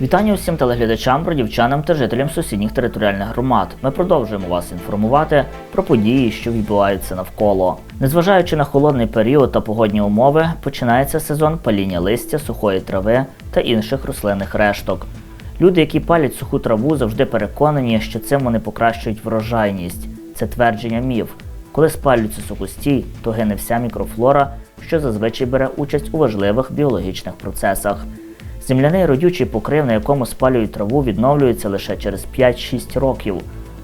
Вітання усім телеглядачам, бродівчанам та жителям сусідніх територіальних громад. Ми продовжуємо вас інформувати про події, що відбуваються навколо. Незважаючи на холодний період та погодні умови, починається сезон паління листя, сухої трави та інших рослинних решток. Люди, які палять суху траву, завжди переконані, що цим вони покращують врожайність. Це твердження міф. Коли спалюється сухостій, то гине вся мікрофлора, що зазвичай бере участь у важливих біологічних процесах. Земляний родючий покрив, на якому спалюють траву, відновлюється лише через 5-6 років.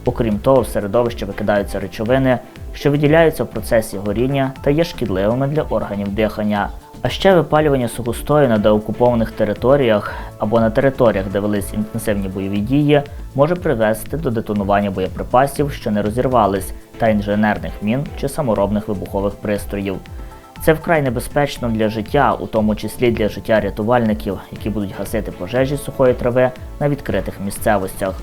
Окрім того, в середовище викидаються речовини, що виділяються в процесі горіння та є шкідливими для органів дихання. А ще випалювання сухостою на деокупованих територіях або на територіях, де велись інтенсивні бойові дії, може привести до детонування боєприпасів, що не розірвались, та інженерних мін чи саморобних вибухових пристроїв. Це вкрай небезпечно для життя, у тому числі для життя рятувальників, які будуть гасити пожежі сухої трави на відкритих місцевостях.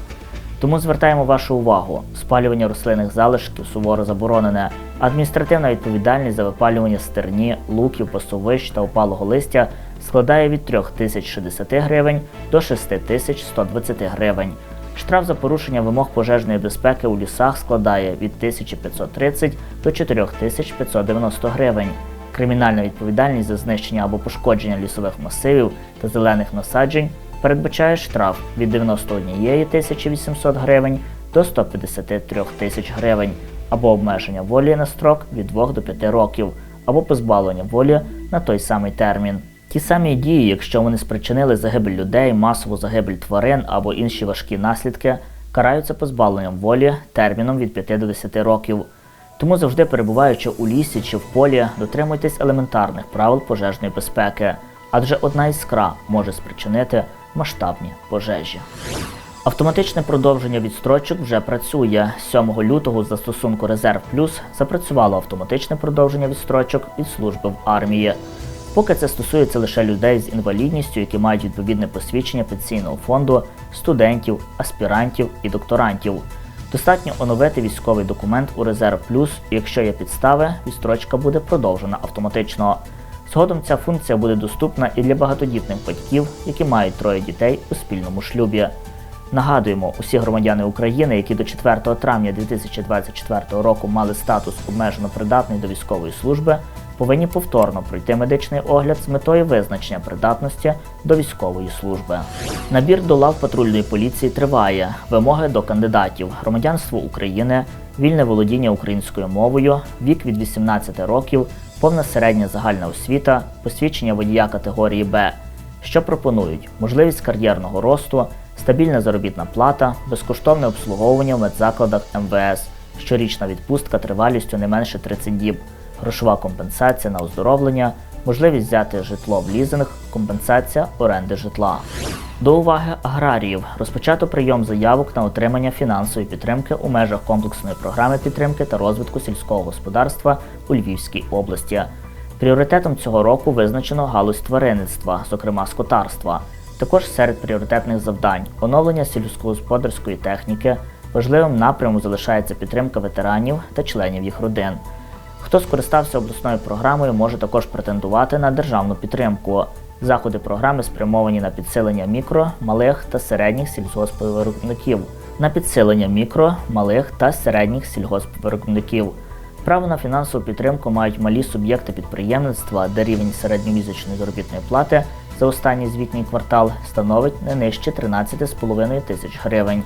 Тому звертаємо вашу увагу: спалювання рослинних залишків суворо заборонене. Адміністративна відповідальність за випалювання стерні, луків, пасовищ та опалого листя складає від 3060 гривень до 6120 гривень. Штраф за порушення вимог пожежної безпеки у лісах складає від 1530 до 4590 гривень. Кримінальна відповідальність за знищення або пошкодження лісових масивів та зелених насаджень передбачає штраф від 91 800 гривень до 153 тисяч гривень або обмеження волі на строк від 2 до 5 років, або позбавлення волі на той самий термін. Ті самі дії, якщо вони спричинили загибель людей, масову загибель тварин або інші важкі наслідки, караються позбавленням волі терміном від 5 до 10 років. Тому завжди перебуваючи у лісі чи в полі, дотримуйтесь елементарних правил пожежної безпеки, адже одна іскра може спричинити масштабні пожежі. Автоматичне продовження відстрочок вже працює. 7 лютого з застосунку Резерв Плюс запрацювало автоматичне продовження відстрочок від служби в армії. Поки це стосується лише людей з інвалідністю, які мають відповідне посвідчення пенсійного фонду, студентів, аспірантів і докторантів. Достатньо оновити військовий документ у Резерв Плюс, і якщо є підстави, відстрочка буде продовжена автоматично. Згодом ця функція буде доступна і для багатодітних батьків, які мають троє дітей у спільному шлюбі. Нагадуємо, усі громадяни України, які до 4 травня 2024 року мали статус обмежено придатний до військової служби, повинні повторно пройти медичний огляд з метою визначення придатності до військової служби. Набір до лав патрульної поліції триває. Вимоги до кандидатів: громадянство України, вільне володіння українською мовою, вік від 18 років, повна середня загальна освіта, посвідчення водія категорії Б. Що пропонують? Можливість кар'єрного росту, стабільна заробітна плата, безкоштовне обслуговування в медзакладах МВС, щорічна відпустка тривалістю не менше 30 діб, грошова компенсація на оздоровлення, можливість взяти житло в лізинг, компенсація оренди житла. До уваги аграріїв розпочато прийом заявок на отримання фінансової підтримки у межах комплексної програми підтримки та розвитку сільського господарства у Львівській області. Пріоритетом цього року визначено галузь тваринництва, зокрема скотарства. Також серед пріоритетних завдань оновлення сільськогосподарської техніки. Важливим напрямом залишається підтримка ветеранів та членів їх родин. Хто скористався обласною програмою, може також претендувати на державну підтримку. Заходи програми спрямовані на підсилення мікро, малих та середніх сільгоспвиробників, на підсилення мікро, малих та середніх сільгоспвиробників. Право на фінансову підтримку мають малі суб'єкти підприємництва, де рівень середньомісячної заробітної плати за останній звітній квартал становить не нижче 13,5 тисяч гривень.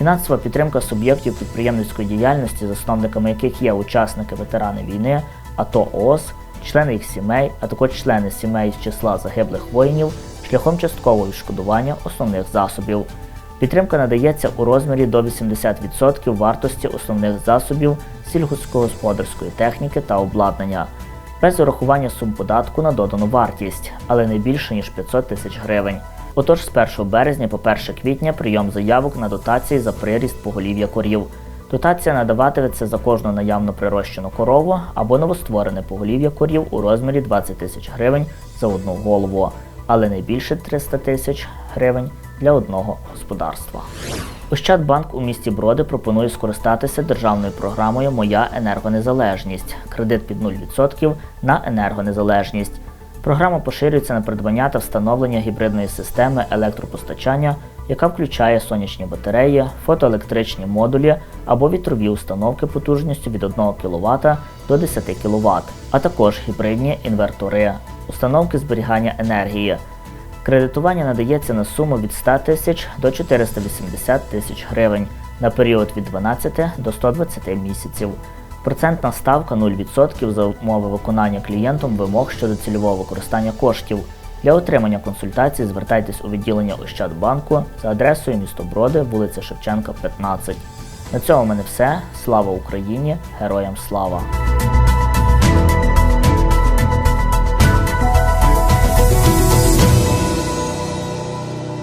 Фінансова підтримка суб'єктів підприємницької діяльності, засновниками яких є учасники ветерани війни, АТО ООС, члени їх сімей, а також члени сімей з числа загиблих воїнів, шляхом часткового відшкодування основних засобів. Підтримка надається у розмірі до 80% вартості основних засобів сільськогосподарської техніки та обладнання, без урахування сум податку на додану вартість, але не більше ніж 500 тисяч гривень. Отож, з 1 березня по 1 квітня прийом заявок на дотації за приріст поголів'я корів. Дотація надаватиметься за кожну наявно прирощену корову або новостворене поголів'я корів у розмірі 20 тисяч гривень за одну голову, але не більше 300 тисяч гривень для одного господарства. Ощадбанк у місті Броди пропонує скористатися державною програмою Моя енергонезалежність. Кредит під 0% на енергонезалежність. Програма поширюється на придбання та встановлення гібридної системи електропостачання, яка включає сонячні батареї, фотоелектричні модулі або вітрові установки потужністю від 1 кВт до 10 кВт, а також гібридні інвертори, установки зберігання енергії. Кредитування надається на суму від 100 тисяч до 480 тисяч гривень на період від 12 до 120 місяців. Процентна ставка 0% за умови виконання клієнтом вимог щодо цільового використання коштів. Для отримання консультації звертайтесь у відділення Ощадбанку за адресою місто Броди, вулиця Шевченка, 15. На цьому в мене все. Слава Україні! Героям слава!